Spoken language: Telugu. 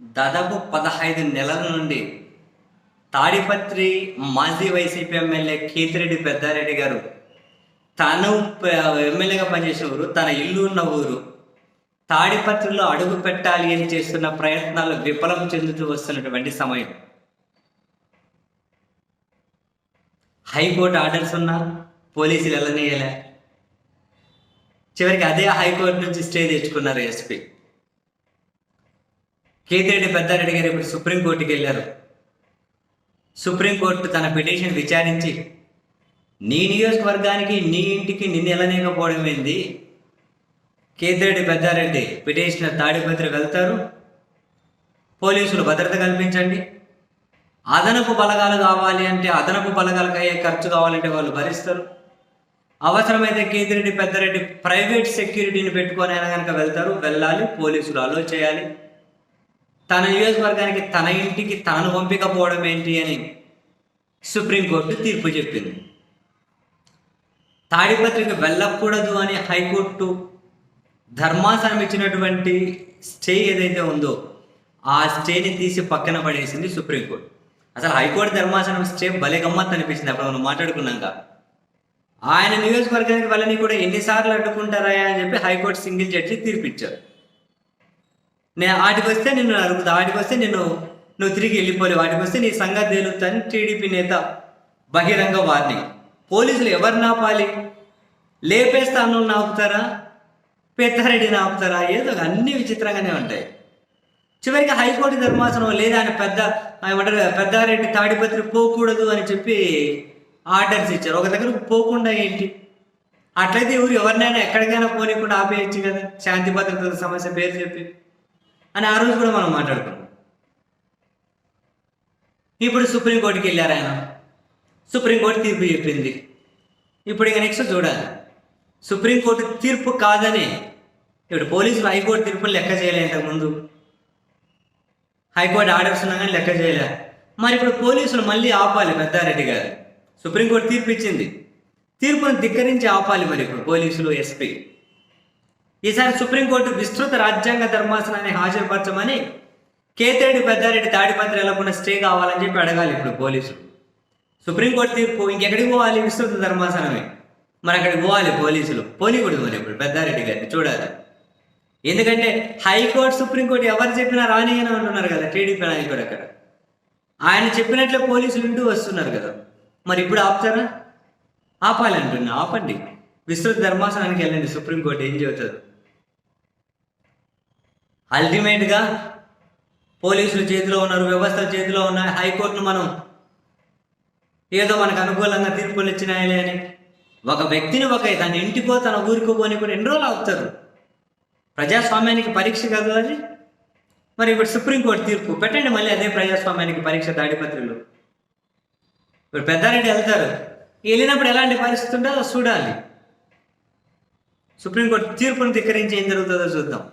దాదాపు పదహైదు నెలల నుండి తాడిపత్రి మాజీ వైసీపీ ఎమ్మెల్యే కేతిరెడ్డి పెద్దారెడ్డి గారు తను ఎమ్మెల్యేగా పనిచేసిన ఊరు తన ఇల్లు ఉన్న ఊరు తాడిపత్రిలో అడుగు పెట్టాలి అని చేస్తున్న ప్రయత్నాలు విఫలం చెందుతూ వస్తున్నటువంటి సమయం. హైకోర్టు ఆర్డర్స్ ఉన్నా పోలీసులు ఎలా చివరికి అదే హైకోర్టు నుంచి స్టే తెచ్చుకున్నారు ఎస్పీ. కేతిరెడ్డి పెద్దారెడ్డి గారు ఇప్పుడు సుప్రీంకోర్టుకి వెళ్ళారు. సుప్రీంకోర్టు తన పిటిషన్ విచారించి నీ నియోజకవర్గానికి నీ ఇంటికి నిన్ను వెళ్ళలేకపోవడం ఏంది? కేతిరెడ్డి పెద్దారెడ్డి పిటిషనర్ తాడిపత్రి వెళ్తారు. పోలీసులు భద్రత కల్పించండి. అదనపు బలగాలు కావాలి అంటే అదనపు బలగాలకు అయ్యే ఖర్చు కావాలంటే వాళ్ళు భరిస్తారు. అవసరమైతే కేతిరెడ్డి పెద్దారెడ్డి ప్రైవేట్ సెక్యూరిటీని పెట్టుకొని అయినా కనుక వెళ్తారు. వెళ్ళాలి పోలీసులు అలో చేయాలి. తన నియోజకవర్గానికి తన ఇంటికి తాను పంపకపోవడం ఏంటి అని సుప్రీంకోర్టు తీర్పు చెప్పింది. తాడిపత్రికి వెళ్ళకూడదు అని హైకోర్టు ధర్మాసనం ఇచ్చినటువంటి స్టే ఏదైతే ఉందో ఆ స్టేని తీసి పక్కన పడేసింది సుప్రీంకోర్టు. అసలు హైకోర్టు ధర్మాసనం స్టే భలే గమ్మత్ అనిపించింది అప్పుడు మనం మాట్లాడుకున్నాక. ఆయన నియోజకవర్గానికి వెళ్ళని కూడా ఎన్నిసార్లు అడ్డుకుంటారా అని చెప్పి హైకోర్టు సింగిల్ జడ్జి తీర్పిచ్చారు. నేను వాటికి వస్తే నిన్ను అడుగుతా వాటికి వస్తే నిన్ను నువ్వు తిరిగి వెళ్ళిపోలేవు వాటికి వస్తే నీ సంగతి తేలుతాని టీడీపీ నేత బహిరంగ వార్నింగ్. పోలీసులు ఎవరిని ఆపాలి? లేపే స్థానంలో ఆపుతారా? పెద్దారెడ్డిని ఆపుతారా? ఏదో అన్ని విచిత్రంగానే ఉంటాయి. చివరికి హైకోర్టు ధర్మాసనం లేదా ఆయన పెద్ద ఏమంటారు పెద్దారెడ్డి తాడిపత్రి పోకూడదు అని చెప్పి ఆర్డర్స్ ఇచ్చారు. ఒక దగ్గరకు పోకుండా ఏంటి? అట్లయితే ఎవరు ఎవరినైనా ఎక్కడికైనా పోనీకుండా ఆపేయచ్చు కదా. శాంతి భద్రతల సమస్య పేరు చెప్పి. అని ఆ రోజు కూడా మనం మాట్లాడుకున్నాం. ఇప్పుడు సుప్రీంకోర్టుకి వెళ్ళారు ఆయన. సుప్రీంకోర్టు తీర్పు చెప్పింది. ఇప్పుడు ఇక నెక్స్ట్ చూడాలి. సుప్రీంకోర్టు తీర్పు కాదని ఇప్పుడు పోలీసులు హైకోర్టు తీర్పులు లెక్క చేయలే ఇంతకుముందు. హైకోర్టు ఆర్డర్స్ ఉన్నా కానీ లెక్క చేయలే. మరి ఇప్పుడు పోలీసులు మళ్ళీ ఆపాలి పెద్దారెడ్డి గారు. సుప్రీంకోర్టు తీర్పు ఇచ్చింది. తీర్పును ధిక్కరించి ఆపాలి మరి ఇప్పుడు పోలీసులు ఎస్పీ. ఈసారి సుప్రీంకోర్టు విస్తృత రాజ్యాంగ ధర్మాసనాన్ని హాజరుపరచమని కేతిరెడ్డి పెద్దారెడ్డి తాడిపత్రి వెళ్ళకుండా స్టే కావాలని చెప్పి అడగాలి ఇప్పుడు పోలీసులు. సుప్రీంకోర్టు తీర్పు ఇంకెక్కడికి పోవాలి విస్తృత ధర్మాసనమే? మరి అక్కడికి పోవాలి పోలీసులు? పోనీకూడదు మరి ఇప్పుడు పెద్దారెడ్డి గారిని చూడాలి. ఎందుకంటే హైకోర్టు సుప్రీంకోర్టు ఎవరు చెప్పినా రాని అని అంటున్నారు కదా టీడీపీ నాయకుడు అక్కడ. ఆయన చెప్పినట్లే పోలీసులు వింటూ వస్తున్నారు కదా. మరి ఇప్పుడు ఆపుతారా? ఆపాలి అంటున్నా ఆపండి. విస్తృత ధర్మాసనానికి వెళ్ళండి సుప్రీంకోర్టు ఏం చెబుతుంది అల్టిమేట్గా పోలీసులు చేతిలో ఉన్నారు వ్యవస్థల చేతిలో ఉన్నాయి హైకోర్టును మనం ఏదో మనకు అనుకూలంగా తీర్పులు ఇచ్చినాయలే అని. ఒక వ్యక్తిని ఒక తన ఇంటికో తన ఊరికో పోని కూడా ఎన్ని రోజులు అవుతారు ప్రజాస్వామ్యానికి పరీక్ష కాదు అది. మరి ఇప్పుడు సుప్రీంకోర్టు తీర్పు. పెట్టండి మళ్ళీ అదే ప్రజాస్వామ్యానికి పరీక్ష దాడిపత్రులు ఇప్పుడు పెద్దారెడ్డి వెళ్తారు. వెళ్ళినప్పుడు ఎలాంటి పరిస్థితి ఉంటుందో చూడాలి. సుప్రీంకోర్టు తీర్పును ధిక్కరించి ఏం జరుగుతుందో చూద్దాం.